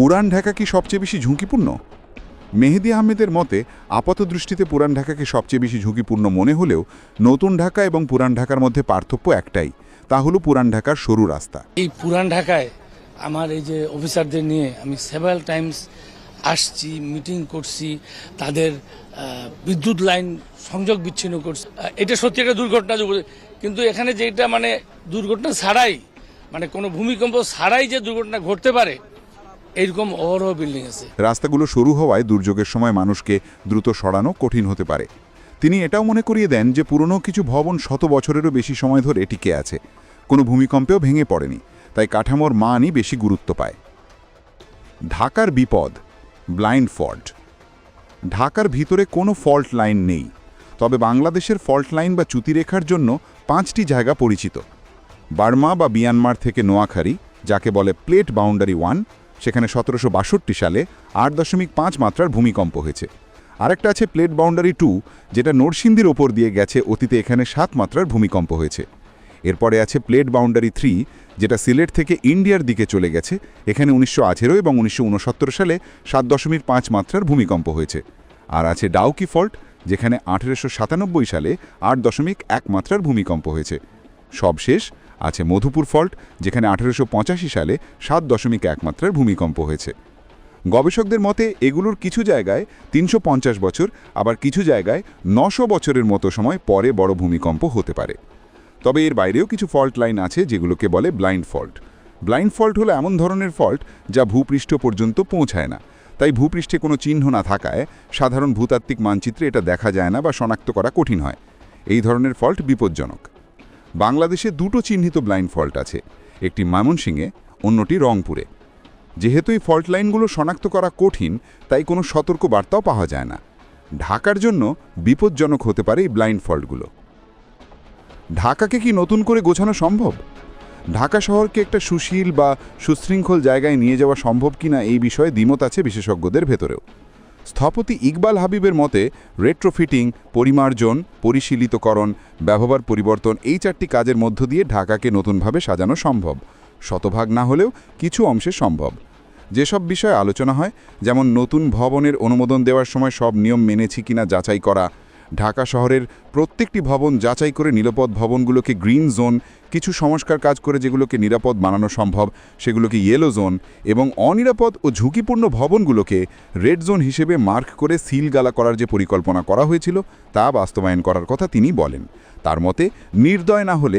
পুরান ঢাকা কি সবচেয়ে বেশি ঝুঁকিপূর্ণ? মেহেদি আহমেদের মতে, আপাতদৃষ্টিতে পুরান ঢাকাকে সবচেয়ে বেশি ঝুঁকিপূর্ণ মনে হলেও নতুন ঢাকা এবং পুরান ঢাকার মধ্যে পার্থক্য একটাই, তা হলো পুরান ঢাকার সরু রাস্তা। এই পুরান ঢাকায় আমার এই যে অফিসারদের নিয়ে আমি সেভারাল টাইমস আসছি মিটিং করছি, তাদের বিদ্যুৎ লাইন সংযোগ বিচ্ছিন্ন করছি। এটা সত্যি একটা দুর্ঘটনা কিন্তু এখানে যেটা মানে দুর্ঘটনা ছাড়াই মানে কোনো ভূমিকম্প ছাড়াই যে দুর্ঘটনা ঘটতে পারে এইরকম অহরহ বিল্ডিং আছে। রাস্তাগুলো সরু হওয়ায় দুর্যোগের সময় মানুষকে দ্রুত সরানো কঠিন হতে পারে। তিনি এটাও মনে করিয়ে দেন যে পুরনো কিছু ভবন শত বছরেরও বেশি সময় ধরে টিকে আছে। কোনো ভূমিকম্পেও ভেঙে পড়েনি, তাই কাঠামোর মানই বেশি গুরুত্ব পায়। ঢাকার বিপদ ব্লাইন্ড ফল্ট ঢাকার ভিতরে কোনো ফল্ট লাইন নেই, তবে বাংলাদেশের ফল্ট লাইন বা চ্যুতিরেখার জন্য পাঁচটি জায়গা পরিচিত। বার্মা বা মিয়ানমার থেকে নোয়াখালী যাকে বলে প্লেট বাউন্ডারি ওয়ান সেখানে সতেরোশো বাষট্টি সালে আট দশমিক পাঁচ মাত্রার ভূমিকম্প হয়েছে। আরেকটা আছে প্লেট বাউন্ডারি টু, যেটা নরসিংদীর ওপর দিয়ে গেছে, অতীতে এখানে সাত মাত্রার ভূমিকম্প হয়েছে। এরপরে আছে প্লেট বাউন্ডারি থ্রি, যেটা সিলেট থেকে ইন্ডিয়ার দিকে চলে গেছে, এখানে উনিশশো আঠেরো এবং উনিশশো উনসত্তর সালে সাত দশমিক পাঁচ মাত্রার ভূমিকম্প হয়েছে। আর আছে ডাউকি ফল্ট, যেখানে আঠেরোশো সাতানব্বই সালে আট দশমিক এক মাত্রার ভূমিকম্প হয়েছে। সবশেষ আছে মধুপুর ফল্ট, যেখানে আঠেরোশো পঁচাশি সালে সাত দশমিক এক মাত্রার ভূমিকম্প হয়েছে। গবেষকদের মতে, এগুলোর কিছু জায়গায় তিনশো পঞ্চাশ বছর, আবার কিছু জায়গায় নশো বছরের মতো সময় পরে বড় ভূমিকম্প হতে পারে। তবে এর বাইরেও কিছু ফল্ট লাইন আছে, যেগুলোকে বলে ব্লাইন্ড ফল্ট। ব্লাইন্ড ফল্ট হলো এমন ধরনের ফল্ট যা ভূপৃষ্ঠ পর্যন্ত পৌঁছায় না। তাই ভূপৃষ্ঠে কোনো চিহ্ন না থাকায় সাধারণ ভূতাত্ত্বিক মানচিত্রে এটা দেখা যায় না বা শনাক্ত করা কঠিন হয়। এই ধরনের ফল্ট বিপজ্জনক। বাংলাদেশে দুটো চিহ্নিত ব্লাইন্ড ফল্ট আছে, একটি ময়মনসিংহে অন্যটি রংপুরে। যেহেতু এই ফল্ট লাইনগুলো শনাক্ত করা কঠিন, তাই কোনো সতর্ক বার্তাও পাওয়া যায় না। ঢাকার জন্য বিপজ্জনক হতে পারে এই ব্লাইন্ড ফল্টগুলো ঢাকাকে কি নতুন করে গোছানো সম্ভব? ঢাকা শহরকে একটা সুশীল বা সুশৃঙ্খল জায়গায় নিয়ে যাওয়া সম্ভব কিনা এই বিষয়ে দ্বিমত আছে বিশেষজ্ঞদের ভেতরেও। স্থপতি ইকবাল হাবিবের মতে রেট্রোফিটিং পরিমার্জন, পরিশীলিতকরণ, ব্যবহার পরিবর্তন এই চারটি কাজের মধ্য দিয়ে ঢাকাকে নতুনভাবে সাজানো সম্ভব। শতভাগ না হলেও কিছু অংশে সম্ভব। যেসব বিষয়ে আলোচনা হয়, যেমন নতুন ভবনের অনুমোদন দেওয়ার সময় সব নিয়ম মেনেছি কিনা যাচাই করা ঢাকা শহরের প্রত্যেকটি ভবন যাচাই করে নিরাপদ ভবনগুলোকে গ্রিন জোন, কিছু সংস্কার কাজ করে যেগুলোকে নিরাপদ বানানো সম্ভব, সেগুলোকে ইয়েলো জোন এবং অনিরাপদ ও ঝুঁকিপূর্ণ ভবনগুলোকে রেড জোন হিসেবে মার্ক করে সিলগালা করার যে পরিকল্পনা করা হয়েছিল, তা বাস্তবায়ন করার কথা তিনি বলেন। তার মতে, নির্দয় না হলে